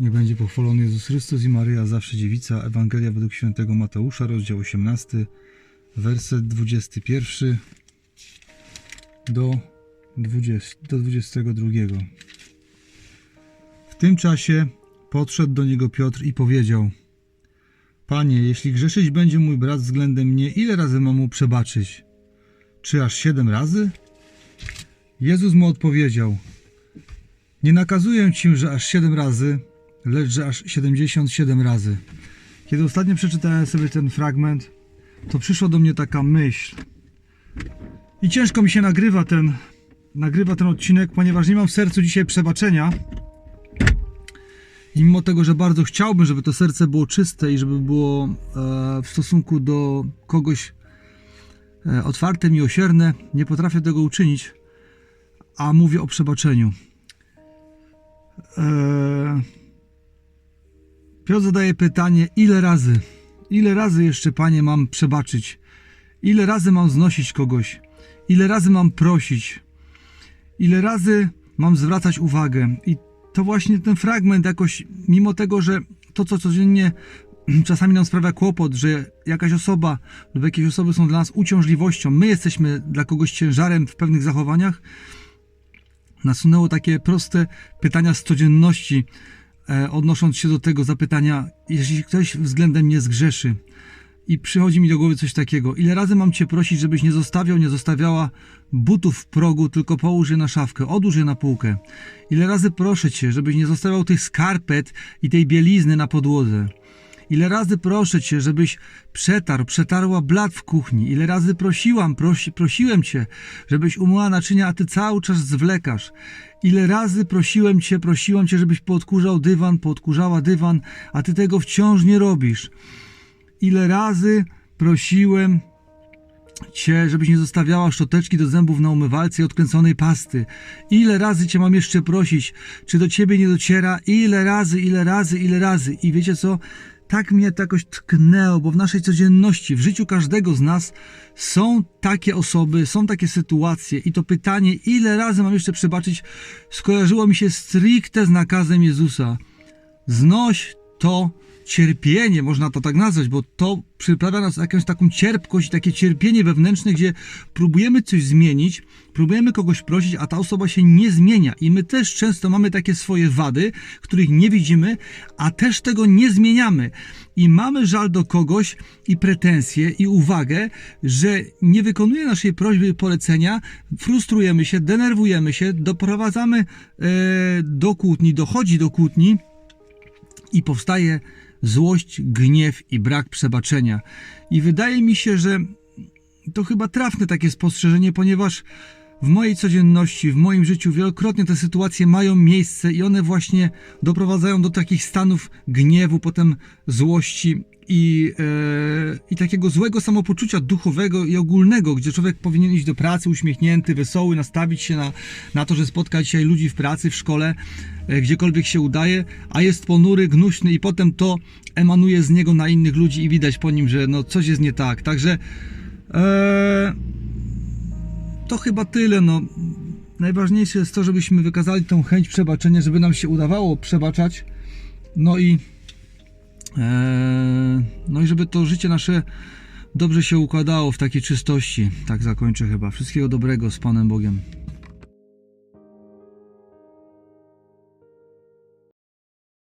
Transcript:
Nie będzie pochwalony Jezus Chrystus i Maryja, zawsze dziewica. Ewangelia według świętego Mateusza, rozdział 18, werset 21 do, 20, do 22. W tym czasie podszedł do niego Piotr i powiedział: Panie, jeśli grzeszyć będzie mój brat względem mnie, ile razy mam mu przebaczyć? Czy aż siedem razy? Jezus mu odpowiedział: Nie nakazuję ci, że aż siedem razy, lecz aż 77 razy. Kiedy ostatnio przeczytałem sobie ten fragment, to przyszła do mnie taka myśl. I ciężko mi się nagrywa ten, nagrywa ten odcinek, ponieważ nie mam w sercu dzisiaj przebaczenia. I mimo tego, że bardzo chciałbym, żeby to serce było czyste i żeby było e, w stosunku do kogoś e, otwarte, miłosierne, nie potrafię tego uczynić, a mówię o przebaczeniu. Piotr zadaje pytanie, ile razy, ile razy jeszcze, Panie, mam przebaczyć? Ile razy mam znosić kogoś? Ile razy mam prosić? Ile razy mam zwracać uwagę? I to właśnie ten fragment jakoś, mimo tego, że to, co codziennie czasami nam sprawia kłopot, że jakaś osoba lub jakieś osoby są dla nas uciążliwością, my jesteśmy dla kogoś ciężarem w pewnych zachowaniach, nasunęło takie proste pytania z codzienności, odnosząc się do tego zapytania, jeśli ktoś względem mnie zgrzeszy. I przychodzi mi do głowy coś takiego. Ile razy mam Cię prosić, żebyś nie zostawiał, nie zostawiała butów w progu, tylko połóż je na szafkę, odłóż je na półkę. Ile razy proszę Cię, żebyś nie zostawiał tych skarpet i tej bielizny na podłodze. Ile razy proszę Cię, żebyś przetarł, przetarła blat w kuchni. Ile razy prosiłam, prosi, prosiłem Cię, żebyś umyła naczynia, a Ty cały czas zwlekasz. Ile razy prosiłem Cię, prosiłam Cię, żebyś poodkurzał dywan, poodkurzała dywan, a Ty tego wciąż nie robisz. Ile razy prosiłem Cię, żebyś nie zostawiała szczoteczki do zębów na umywalce i odkręconej pasty. Ile razy Cię mam jeszcze prosić, czy do Ciebie nie dociera? Ile razy, ile razy, ile razy. I wiecie co? Tak mnie to jakoś tknęło, bo w naszej codzienności, w życiu każdego z nas są takie osoby, są takie sytuacje i to pytanie, ile razy mam jeszcze przebaczyć, skojarzyło mi się stricte z nakazem Jezusa. Znoś to cierpienie, można to tak nazwać, bo to przyprawia nas jakąś taką cierpkość, takie cierpienie wewnętrzne, gdzie próbujemy coś zmienić, próbujemy kogoś prosić, a ta osoba się nie zmienia. I my też często mamy takie swoje wady, których nie widzimy, a też tego nie zmieniamy. I mamy żal do kogoś i pretensje i uwagę, że nie wykonuje naszej prośby i polecenia, frustrujemy się, denerwujemy się, doprowadzamy e, do kłótni, dochodzi do kłótni i powstaje złość, gniew i brak przebaczenia. I wydaje mi się, że to chyba trafne takie spostrzeżenie, ponieważ w mojej codzienności, w moim życiu wielokrotnie te sytuacje mają miejsce i one właśnie doprowadzają do takich stanów gniewu, potem złości i, e, i takiego złego samopoczucia duchowego i ogólnego, gdzie człowiek powinien iść do pracy uśmiechnięty, wesoły, nastawić się na, na to, że spotka dzisiaj ludzi w pracy, w szkole, e, gdziekolwiek się udaje, a jest ponury, gnuśny i potem to emanuje z niego na innych ludzi i widać po nim, że no coś jest nie tak. Także e, to chyba tyle. No. Najważniejsze jest to, żebyśmy wykazali tą chęć przebaczenia, żeby nam się udawało przebaczać. No i no i żeby to życie nasze dobrze się układało w takiej czystości. Tak zakończę chyba. Wszystkiego dobrego z Panem Bogiem.